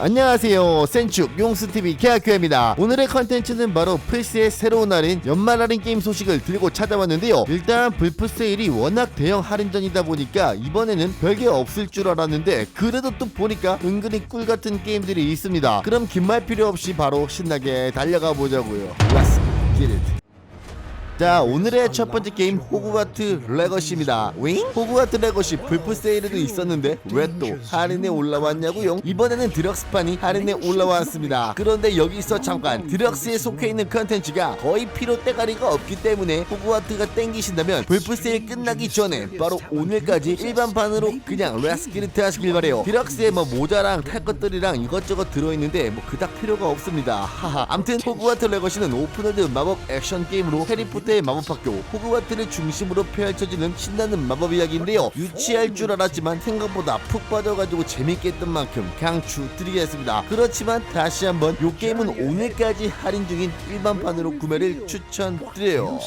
안녕하세요. 센축 용스TV 케아큐입니다. 오늘의 컨텐츠는 바로 플스의 새로운 할인 연말 할인 게임 소식을 들고 찾아왔는데요. 일단 불프 세일이 워낙 대형 할인전이다 보니까 이번에는 별게 없을 줄 알았는데 그래도 또 보니까 은근히 꿀같은 게임들이 있습니다. 그럼 긴 말 필요 없이 바로 신나게 달려가 보자고요. Let's get it 자 오늘의 첫 번째 게임 호그와트 레거시입니다. 윙? 호그와트 레거시 불프 세일에도 있었는데 왜 또 할인에 올라왔냐고요? 이번에는 드럭스판이 할인에 올라왔습니다. 그런데 여기서 잠깐 드럭스에 속해 있는 컨텐츠가 거의 피로 때가리가 없기 때문에 호그와트가 땡기신다면 불프 세일 끝나기 전에 바로 오늘까지 일반판으로 그냥 레스키르트 하시길 바래요. 드럭스에 뭐 모자랑 탈 것들이랑 이것저것 들어있는데 뭐 그닥 필요가 없습니다. 하하. 암튼 호그와트 레거시는 오픈월드 마법 액션 게임으로 해리포터 의 마법학교 호그와트를 중심으로 펼쳐지는 신나는 마법 이야기인데요. 유치할 줄 알았지만 생각보다 푹 빠져가지고 재밌게 했던 만큼 강추드리겠습니다. 그렇지만 다시 한번 이 게임은 오늘까지 할인 중인 일반판으로 구매를 추천드려요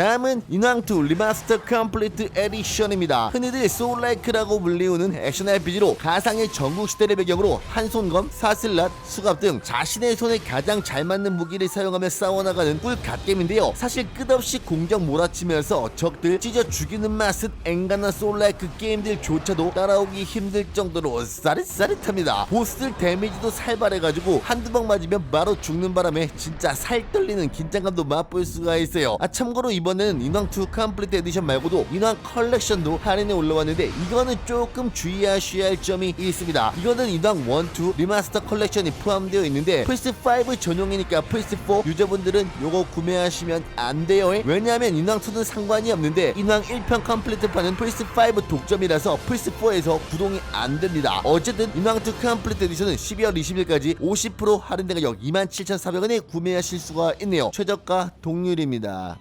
다음은 인왕2 리마스터 컴플리트 에디션입니다. 흔히들 소울라이크라고 불리우는 액션 RPG로 가상의 전국시대를 배경으로 한손검, 사슬랏, 수갑 등 자신의 손에 가장 잘 맞는 무기를 사용하며 싸워나가는 꿀 갓겜인데요. 사실 끝없이 공격 몰아치면서 적들 찢어 죽이는 맛은 앵간한 소울라이크 게임들조차도 따라오기 힘들 정도로 싸릿싸릿합니다. 보스들 데미지도 살벌해가지고 한두 방 맞으면 바로 죽는 바람에 진짜 살 떨리는 긴장감도 맛볼 수가 있어요. 아 참고로 이번 에는 인왕 2 컴플리트 에디션 말고도 인왕 컬렉션도 할인에 올라왔는데 이거는 조금 주의하셔야 할 점이 있습니다. 이거는 인왕 1, 2 리마스터 컬렉션이 포함되어 있는데 플스5 전용이니까 플스4 유저분들은 요거 구매하시면 안 돼요. 왜냐하면 인왕 2는 상관이 없는데 인왕 1편 컴플리트판은 플스5 독점이라서 플스4에서 구동이 안 됩니다. 어쨌든 인왕 2 컴플리트 에디션은 12월 20일까지 50% 할인된 가격 27,400원에 구매하실 수가 있네요. 최저가 동률입니다.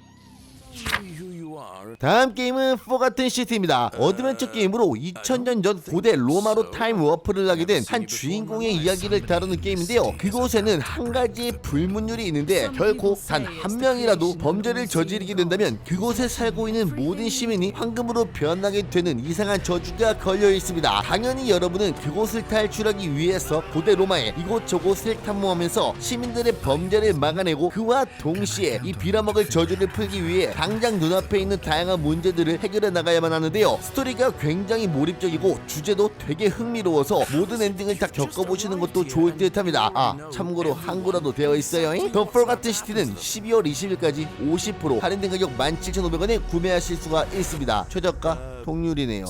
다음 게임은 포가튼 시티입니다. 어드벤처 게임으로 2000년 전 고대 로마로 타임 워프를 하게 된 한 주인공의 이야기를 다루는 게임인데요. 그곳에는 한 가지의 불문율이 있는데 결코 단 한 명이라도 범죄를 저지르게 된다면 그곳에 살고 있는 모든 시민이 황금으로 변하게 되는 이상한 저주가 걸려 있습니다. 당연히 여러분은 그곳을 탈출하기 위해서 고대 로마의 이곳저곳을 탐험하면서 시민들의 범죄를 막아내고 그와 동시에 이 빌어먹을 저주를 풀기 위해 당장 눈앞에 있는 다양한 문제들을 해결해 나가야만 하는데요. 스토리가 굉장히 몰입적이고 주제도 되게 흥미로워서 모든 엔딩을 다 겪어보시는 것도 좋을 듯합니다. 아 참고로 한국어도 되어 있어요. 더 forgotten 시티는 12월 20일까지 50% 할인된 가격 17,500원에 구매하실 수가 있습니다. 최저가 동률이네요.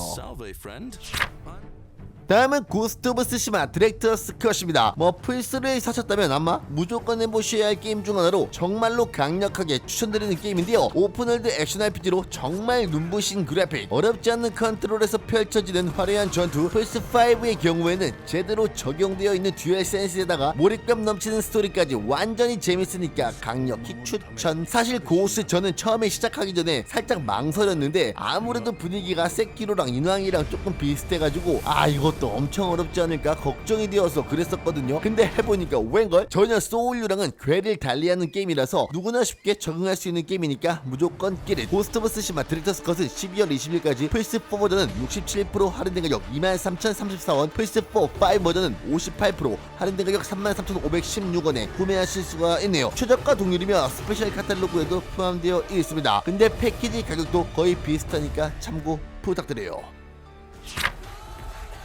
다음은 고스트 오브 스시마 디렉터스 컷입니다. 뭐 플스를 사셨다면 아마 무조건 해보셔야 할 게임 중 하나로 정말로 강력하게 추천드리는 게임인데요. 오픈월드 액션 RPG로 정말 눈부신 그래픽, 어렵지 않는 컨트롤에서 펼쳐지는 화려한 전투, 플스5의 경우에는 제대로 적용되어 있는 듀얼 센스에다가 몰입감 넘치는 스토리까지 완전히 재밌으니까 강력히 추천. 사실 고스 저는 처음에 시작하기 전에 살짝 망설였는데 아무래도 분위기가 세키로랑 인왕이랑 조금 비슷해가지고 아 이 것도 엄청 어렵지 않을까 걱정이 되어서 그랬었거든요. 근데 해보니까 웬걸 전혀 소울류랑은 괴를 달리하는 게임이라서 누구나 쉽게 적응할 수 있는 게임이니까 무조건 끼리 고스트 오브 스시마 디렉터스 컷은 12월 20일까지 플스4 버전은 67% 할인된 가격 23,034원 플스4 5 버전은 58% 할인된 가격 33,516원에 구매하실 수가 있네요. 최저가 동률이며 스페셜 카탈로그에도 포함되어 있습니다. 근데 패키지 가격도 거의 비슷하니까 참고 부탁드려요.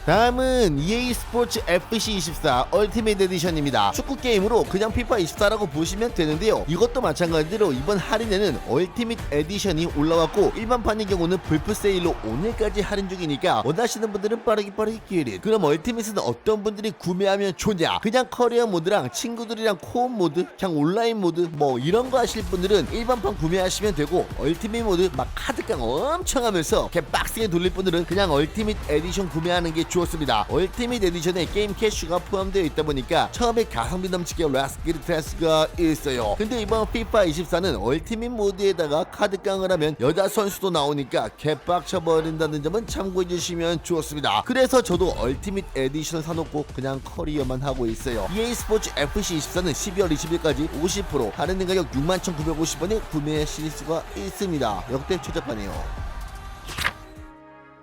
다음은 EA 스포츠 FC24 얼티메이트 에디션입니다. 축구 게임으로 그냥 피파 24라고 보시면 되는데요. 이것도 마찬가지로 이번 할인에는 얼티밋 에디션이 올라왔고 일반판의 경우는 불프 세일로 오늘까지 할인 중이니까 원하시는 분들은 빠르게 빠르게 기회를. 그럼 얼티밋은 어떤 분들이 구매하면 좋냐? 그냥 커리어 모드랑 친구들이랑 코업 모드, 그냥 온라인 모드 뭐 이런 거 하실 분들은 일반판 구매하시면 되고 얼티밋 모드 막 카드깡 엄청 하면서 개 빡세게 돌릴 분들은 그냥 얼티밋 에디션 구매하는 게 좋 습니다. 얼티밋 에디션에 게임 캐슈가 포함되어 있다 보니까 처음에 가성비 넘치게 라스키르 테스가 있어요. 근데 이번 피파 24는 얼티밋 모드에다가 카드 깡을 하면 여자 선수도 나오니까 개빡쳐 버린다는 점은 참고해 주시면 좋습니다. 그래서 저도 얼티밋 에디션 사놓고 그냥 커리어만 하고 있어요. EA 스포츠 FC 24는 12월 20일까지 50% 할인된 가격 61,950원에 구매하실 수가 있습니다. 역대 최저가네요.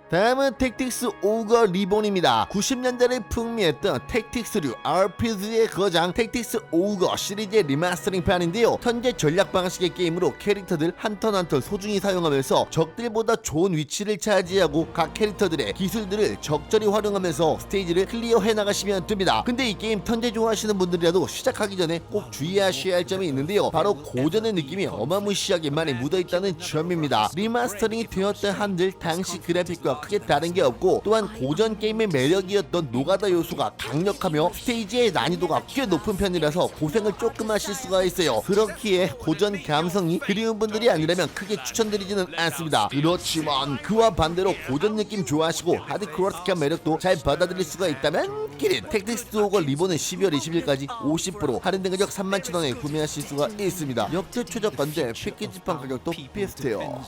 다음은 택틱스 오거 리본입니다. 90년대를 풍미했던 택틱스류 RPG의 거장 택틱스 오거 시리즈의 리마스터링판인데요. 현재 전략 방식의 게임으로 캐릭터들 한 턴 한 턴 소중히 사용하면서 적들보다 좋은 위치를 차지하고 각 캐릭터들의 기술들을 적절히 활용하면서 스테이지를 클리어해 나가시면 됩니다. 근데 이 게임 턴제 좋아하시는 분들이라도 시작하기 전에 꼭 주의하셔야 할 점이 있는데요. 바로 고전의 느낌이 어마무시하게 많이 묻어있다는 점입니다. 리마스터링이 되었던 한들 당시 그래픽과 크게 다른 게 없고 또한 고전 게임의 매력이었던 노가다 요소가 강력하며 스테이지의 난이도가 꽤 높은 편이라서 고생을 조금 하실 수가 있어요. 그렇기에 고전 감성이 그리운 분들이 아니라면 크게 추천드리지는 않습니다. 그렇지만 그와 반대로 고전 느낌 좋아하시고 하드코어스한 매력도 잘 받아들일 수가 있다면 끼리 택틱스 오거 리본은 12월 20일까지 50% 할인된 가격 37,000원에 구매하실 수가 있습니다. 역대 최저가인데 패키지판 가격도 비슷해요.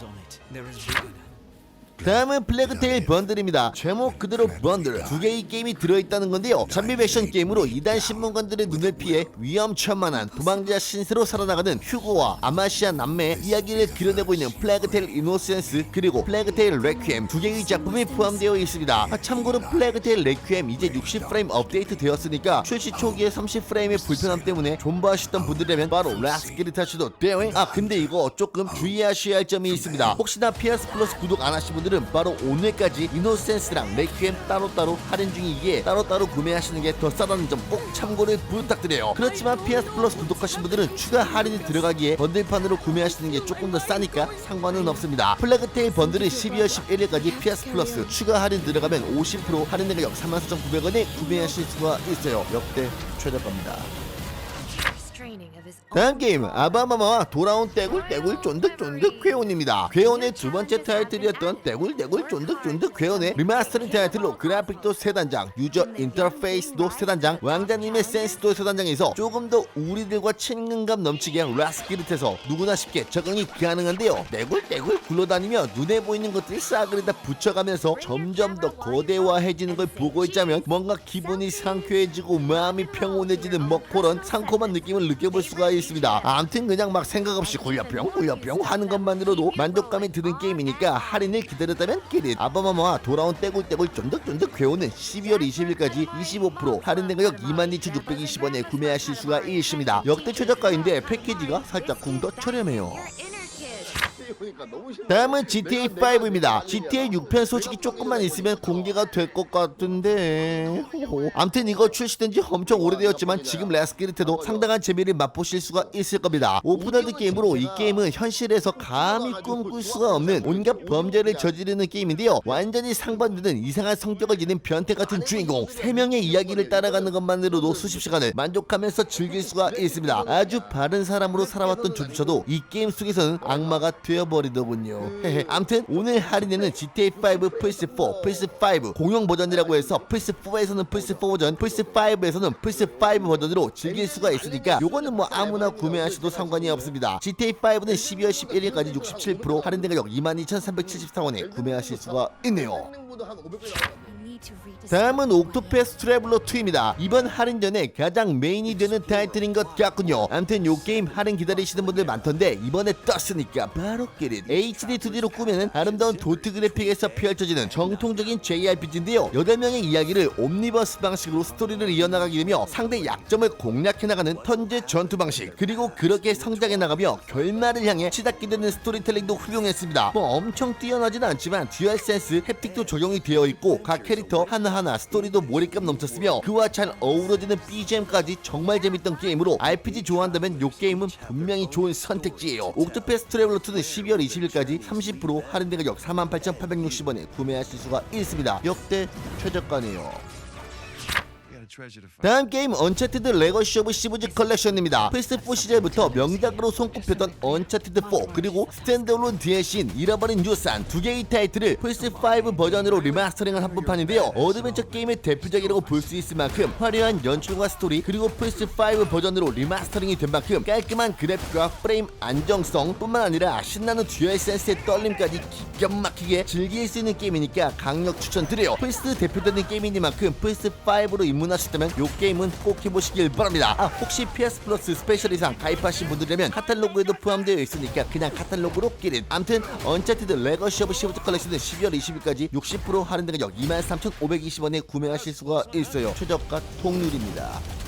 다음은 플래그테일 번들입니다. 제목 그대로 번들. 두 개의 게임이 들어있다는 건데요. 잠비 액션 게임으로 이단 신문관들의 눈을 피해 위험천만한 도망자 신세로 살아나가는 휴고와 아마시아 남매의 이야기를 그려내고 있는 플래그테일 이노센스 그리고 플래그테일 레퀴엠 두 개의 작품이 포함되어 있습니다. 아, 참고로 플래그테일 레퀴엠 이제 60프레임 업데이트 되었으니까 출시 초기에 30프레임의 불편함 때문에 존버하셨던 분들이라면 바로 타셔도 돼요. 아 근데 이거 조금 주의하셔야 할 점이 있습니다. 혹시나 PS 플러스 구독 안 하신 분 들은 바로 오늘까지 이노센스랑 레퀴엠 따로따로 할인 중이기에 따로따로 구매하시는 게 더 싸다는 점 꼭 참고를 부탁드려요. 그렇지만 PS 플러스 구독하신 분들은 추가 할인이 들어가기에 번들판으로 구매하시는 게 조금 더 싸니까 상관은 없습니다. 플래그테일 번들은 12월 11일까지 PS 플러스 추가 할인 들어가면 50% 할인된 가격 34,900원에 구매하실 수가 있어요. 역대 최저가입니다. 다음 게임 아바마마와 돌아온 떼굴 떼굴 쫀득 쫀득 괴온입니다. 괴온의 두 번째 타이틀이었던 떼굴 떼굴 쫀득 쫀득 괴온의 리마스터링 타이틀로 그래픽도 세 단장, 유저 인터페이스도 세 단장, 왕자님의 센스도 세 단장에서 조금 더 우리들과 친근감 넘치게 라스키릿해서 누구나 쉽게 적응이 가능한데요. 떼굴 떼굴 굴러다니며 눈에 보이는 것들이 싸그리다 붙여가면서 점점 더 거대화해지는 걸 보고 있자면 뭔가 기분이 상쾌해지고 마음이 평온해지는 먹고런 상콤한 느낌을 느껴볼 수가 있습니다. 아무튼 그냥 막 생각 없이 굴려뿅 굴려뿅 하는 것만으로도 만족감이 드는 게임이니까 할인을 기다렸다면 끼릿 아바마마와 돌아온 떼굴떼굴 쫀득쫀득 괴오는 12월 20일까지 25% 할인된 가격 22,620원에 구매하실 수가 있습니다. 역대 최저가인데 패키지가 살짝 궁 더 저렴해요. 다음은 GTA 5입니다. GTA 6편 소식이 조금만 있으면 공개가 될 것 같은데. 암튼 이거 출시된 지 엄청 오래되었지만 지금 레스키르트도 상당한 재미를 맛보실 수가 있을 겁니다. 오픈월드 게임으로 이 게임은 현실에서 감히 꿈꿀 수가 없는 온갖 범죄를 저지르는 게임인데요. 완전히 상반되는 이상한 성격을 지닌 변태 같은 주인공 세 명의 이야기를 따라가는 것만으로도 수십 시간을 만족하면서 즐길 수가 있습니다. 아주 바른 사람으로 살아왔던 저조차도 이 게임 속에서는 악마가 되 어버리더군요. 암튼 오늘 할인에는 GTA5 플스4, 플스5 공용 버전이라고 해서 플스4에서는 플스4 버전, 플스5에서는 플스5 버전으로 즐길 수가 있으니까 요거는 뭐 아무나 구매하셔도 상관이 없습니다. GTA5는 12월 11일까지 67% 할인된 가격 22,374원에 구매하실 수가 있네요. 다음은 옥토패스 트래블러 2입니다. 이번 할인전에 가장 메인이 되는 타이틀인 것 같군요. 암튼 요 게임 할인 기다리시는 분들 많던데 이번에 떴으니까 바로 끼릿 HD 2D로 꾸며낸 아름다운 도트 그래픽에서 펼쳐지는 정통적인 JRPG인데요. 8명의 이야기를 옴니버스 방식으로 스토리를 이어나가게 되며 상대 약점을 공략해 나가는 턴제 전투 방식 그리고 그렇게 성장해 나가며 결말을 향해 치닫게 되는 스토리텔링도 훌륭했습니다. 뭐 엄청 뛰어나진 않지만 듀얼 센스 햅틱도 적용이 되어 있고 각 캐릭터 하나하나 스토리도 몰입감 넘쳤으며 그와 잘 어우러지는 BGM까지 정말 재밌던 게임으로 RPG 좋아한다면 요 게임은 분명히 좋은 선택지예요. 옥토패스 트래블러 2는 12월 20일까지 30% 할인된 가격 48,860원에 구매하실 수가 있습니다. 역대 최저가네요. 다음 게임 언차티드 레거시 오브 시브즈 컬렉션입니다. 플스4 시절부터 명작으로 손꼽혔던 언차티드 4 그리고 스탠드얼론 DLC인 잃어버린 유산 두 개의 타이틀을 플스5 버전으로 리마스터링한 한뿐판인데요. 어드벤처 게임의 대표작이라고 볼 수 있을 만큼 화려한 연출과 스토리 그리고 플스5 버전으로 리마스터링이 된 만큼 깔끔한 그래픽과 프레임 안정성 뿐만 아니라 신나는 듀얼 센스의 떨림까지 기가 막히게 즐길 수 있는 게임이니까 강력 추천드려요. 플스 대표되는 게임이니만큼 플스5로 입문하신 있다면 요 게임은 꼭 해보시길 바랍니다. 아 혹시 PS 플러스 스페셜 이상 가입하신 분들이라면 카탈로그에도 포함되어 있으니까 그냥 카탈로그로 끼릿. 암튼 언차티드 레거시 오브 시브트 컬렉션은 12월 20일까지 60% 할인 가격 23,520원에 구매하실 수가 있어요. 최저가 통률입니다.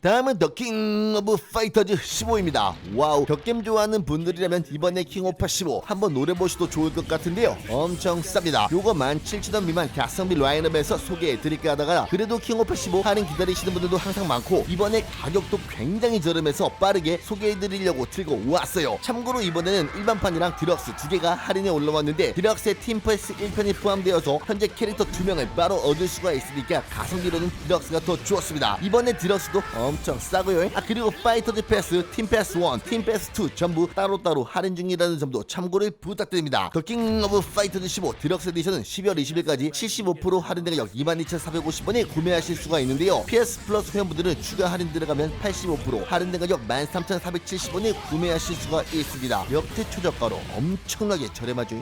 다음은 더 킹 오브 파이터즈 15입니다. 와우, 격겜 좋아하는 분들이라면 이번에 킹 오파 15 한번 노려보셔도 좋을 것 같은데요. 엄청 쌉니다. 요거 17,000원 미만 가성비 라인업에서 소개해드릴까 하다가 그래도 킹 오파 15 할인 기다리시는 분들도 항상 많고 이번에 가격도 굉장히 저렴해서 빠르게 소개해드리려고 들고 왔어요. 참고로 이번에는 일반판이랑 디럭스 두 개가 할인에 올라왔는데 디럭스에 팀패스 1편이 포함되어서 현재 캐릭터 두 명을 바로 얻을 수가 있으니까 가성비로는 디럭스가 더 좋습니다. 이번에 디럭스도 엄청 싸고요. 아 그리고 파이터즈 패스, 팀 패스 1, 팀 패스 2 전부 따로따로 할인 중이라는 점도 참고를 부탁드립니다. 더킹 오브 파이터즈 15 디럭스 에디션은 12월 20일까지 75% 할인된 가격 22,450원에 구매하실 수가 있는데요. PS 플러스 회원분들은 추가 할인 들어가면 85% 할인된 가격 13,470원에 구매하실 수가 있습니다. 역대 최저가로 엄청나게 저렴하죠.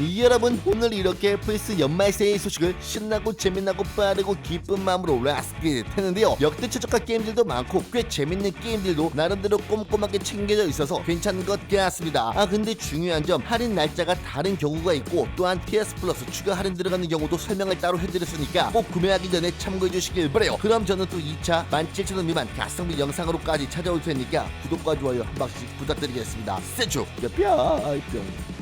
이 여러분 오늘 이렇게 플스 연말 세일 소식을 신나고 재미나고 빠르고 기쁜 마음으로 라스트 했는데요. 역대 최저가 게임들도 많고 꽤 재밌는 게임들도 나름대로 꼼꼼하게 챙겨져 있어서 괜찮은 것 같습니다. 아 근데 중요한 점 할인 날짜가 다른 경우가 있고 또한 PS 플러스 추가 할인 들어가는 경우도 설명을 따로 해드렸으니까 꼭 구매하기 전에 참고해 주시길 바래요. 그럼 저는 또 2차 17,000원 미만 가성비 영상으로까지 찾아올 테니까 구독과 좋아요 한 번씩 부탁드리겠습니다. 세죠 뿅뿅